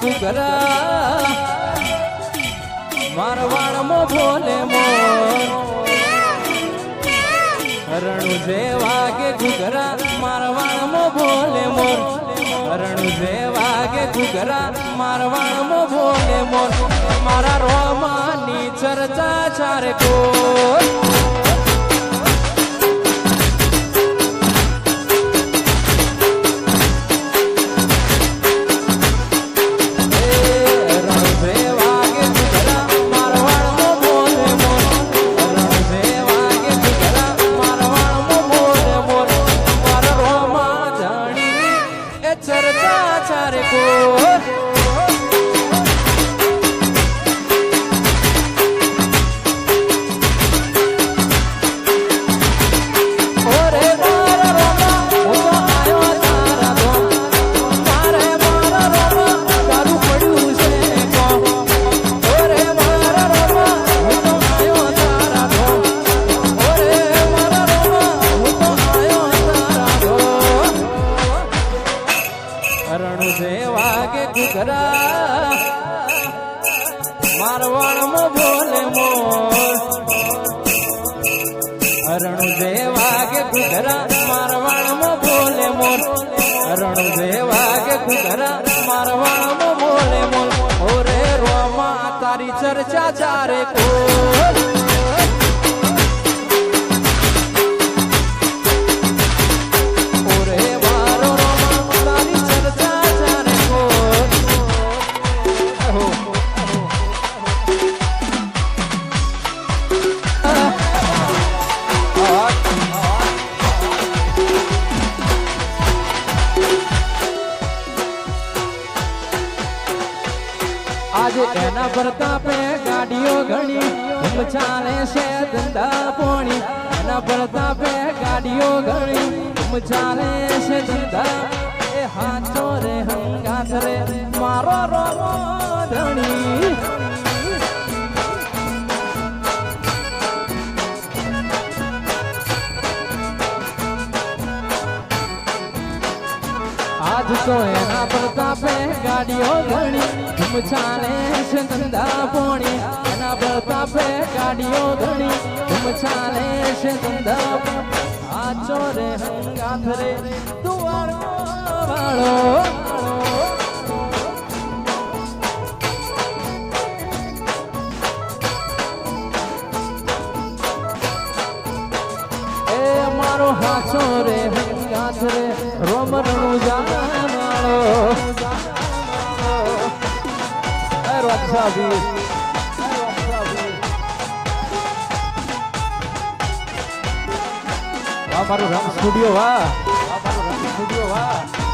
સુગરા મારવાડમો ભોલે મો હરણું જે વાગે ઘુઘરા મારવાડમો ભોલે મોર હરણું જે વાગે ઘુઘરા મારવાડમો ભોલે મોર. મારા રોમાની ચર્ચા ચાર કોર વાગે ઘુઘરા મારવાણમાં બોલે મોર. હરણું જે વાગે ઘુઘરા મારવાણમાં બોલે મોર. હરણું જે વાગે મારવાણ મારવાણમાં બોલે મોર. ઓરે રોમા તારી ચર્ચા ચારે કોર. આજે એના પ્રતાપે ગાડીઓ ઘણી ધૂમ ચાલે છે ધંધા પોણી. એના પ્રતાપે ગાડીઓ ઘણી ધૂમ ચાલે છે ધંધા. આજ તો એના પ્રતાપે ગાડીઓ ઘણી ધૂમ ચાલે છે ધંધા પોણી. એના પ્રતાપે ગાડીઓ ઘણી ધૂમ ચાલે છે ધંધા આ ચોરે હંગાથ રે વાળો. મારો હાથો રે હંગાથ રે રોમરણું જાણો વાહ મારું રંગ સ્ટુડિયો વાહ. મારું રંગ સ્ટુડિયો વાહ.